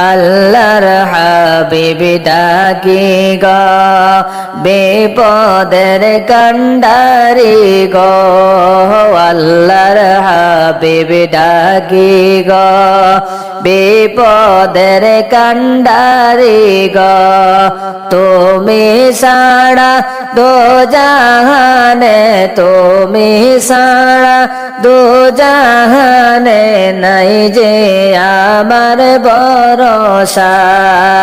আল্লাহর হাবিব ডাকি গ, বিপদের কন্ডারি গো, আল্লাহর হাবিব ডাকি গ, বিপদের কন্ডারি গ, তুমি সাড়া দো জাহানে তুমি সাড়া দো জাহানে নাই যে আমার ভরসা।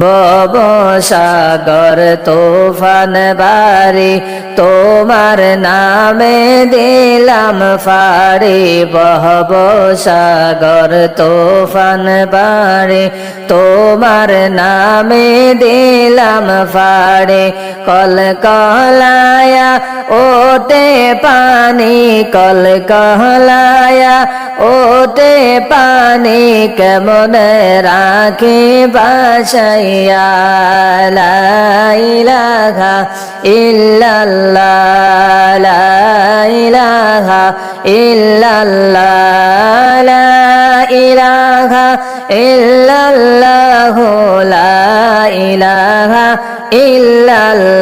বব সাগর তোফান বাড়ি, তোমার নামে দিলাম ফাড়ি। বহব সাগর তোফান বাড়ি, তোমার নামে দিলাম ফাড়ে। কল কলায়া ওতে পানি কল কলায়া ওতে পানি, কেমন রাখে বাসাইয়া লা ইলাহা ইল্লাল্লাহ, লা ইলাহা ইল্লাল্লাহ, লা ইলাহা ইল্লাল্লাহ ইল্লাল্লাহ। লা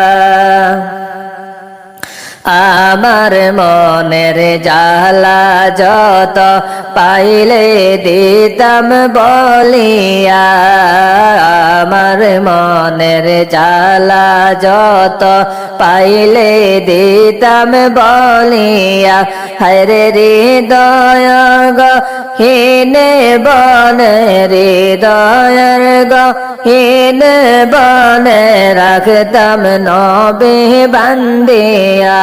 আমার মনের জালা যত পাইলে দিতাম বলিয়া, আমার মনের জালা যত পাইলে দিতাম বলিয়া হরে হৃদয় গ, হিনে বন হৃদয়ের গ বনে রাখতাম নবে বান্দিয়া।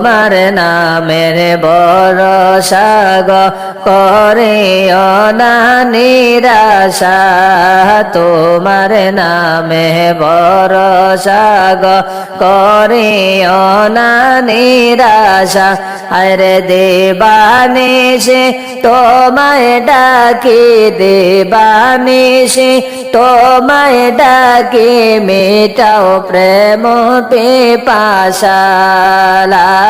তোমার নামের বড় সাগ করে অনা নিরাশা। তোমার নামে বড় সাগ করে অনা নিরাশা। আরে দেবানিসে তোমায় ডাকি দেবানিসে তোমায় ডাকি মেটাও প্রেম পেপাশা লা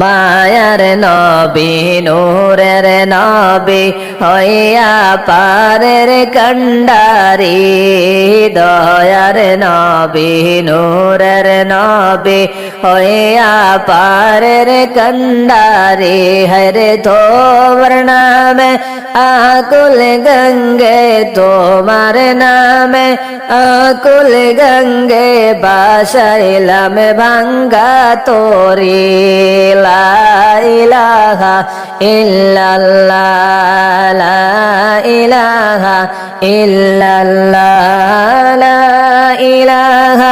মায়ার নবী নূরের নবী হইয়া পারের কণ্ডারি দয়ার নবী নূরের নবী হইয়া পারের কন্ডারি হরে তোর নামে আকুল গঙ্গে তোমার নামে আকুল গঙ্গে বাসাইলাম ভাঙ্গা তোরে লা ইলাহা ইলাহা ইল্লাল্লাহ লা ইলাহা ইল্লাল্লাহ লা ইলাহা